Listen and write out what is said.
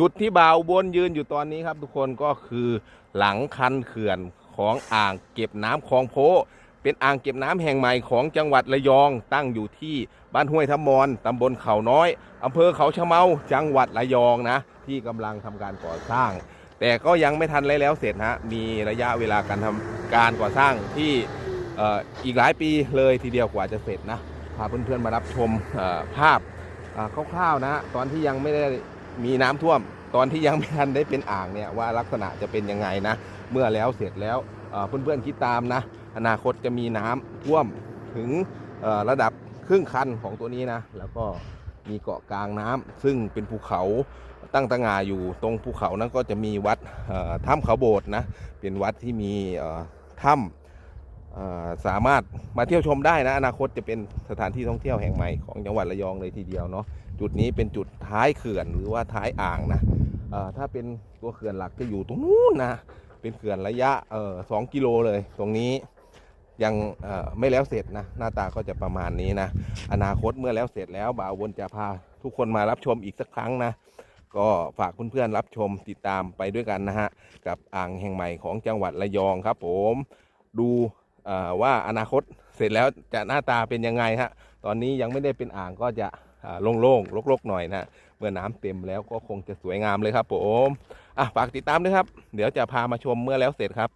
จุดที่บ่าวบนยืนอยู่ตอนนี้ครับ ทุกคนก็คือหลังคันเขื่อนของอ่างเก็บน้ำคลองโพ เป็นอ่างเก็บน้ำแห่งใหม่ของจังหวัดระยอง ตั้งอยู่ที่บ้านห้วยทับมอนตำบลเขาน้อยอำเภอเขาชะเมาจังหวัดระยองนะ ที่กำลังทำการก่อสร้าง แต่ก็ยังไม่ทันเลยแล้วเสร็จนะมีระยะเวลาการทำการก่อสร้างที่อ,อีกหลายปีเลยทีเดียวกว่าจะเสร็จนะพาเพื่อนๆมารับชมภาพคร่าวๆนะ ตอนที่ยังไม่ได้ มีน้ำท่วม ตอนที่ยังไม่ทันได้เป็นอ่างเนี่ยว่าลักษณะจะเป็นยังไงนะ เมื่อแล้วเสร็จแล้วเพื่อนๆคิดตามนะ อนาคตจะมีน้ำท่วมถึงระดับครึ่งคันของตัวนี้นะ แล้วก็มีเกาะกลางน้ำซึ่งเป็นภูเขาตั้งตะงาอยู่ตรงภูเขานั้นก็จะมีวัดถ้ำเขาโบสถ์นะ เป็นวัดที่มีถ้ำ สามารถมาเที่ยวชมได้นะ อนาคตจะเป็นสถานที่ท่องเที่ยวแห่งใหม่ของจังหวัดระยองเลยทีเดียวเนาะจุดนี้เป็นจุดท้ายเขื่อนหรือว่าท้ายอ่างนะถ้าเป็นตัวเขื่อนหลักจะอยู่ตรงนู้นนะเป็นเขื่อนระยะออสองกิโลเลย ตรงนี้ยังไม่แล้วเสร็จนะหน้าตาก็จะประมาณนี้นะ อนาคตเมื่อแล้วเสร็จแล้วบ่าววนจะพาทุกคนมารับชมอีกสักครั้งนะก็ฝากเพื่อนๆรับชมติดตามไปด้วยกันนะฮะกับอ่างแห่งใหม่ของจังหวัดระยองครับ ผม ดู ว่าอนาคตเสร็จแล้วจะหน้าตาเป็นยังไงฮะตอนนี้ยังไม่ได้เป็นอ่างก็จะอ่าโล่งๆรกๆหน่อยนะเมื่อน้ำเต็มแล้วก็คงจะสวยงามเลยครับผมอะฝากติดตามด้วยครับ เดี๋ยวจะพามาชมเมื่อแล้วเสร็จครับ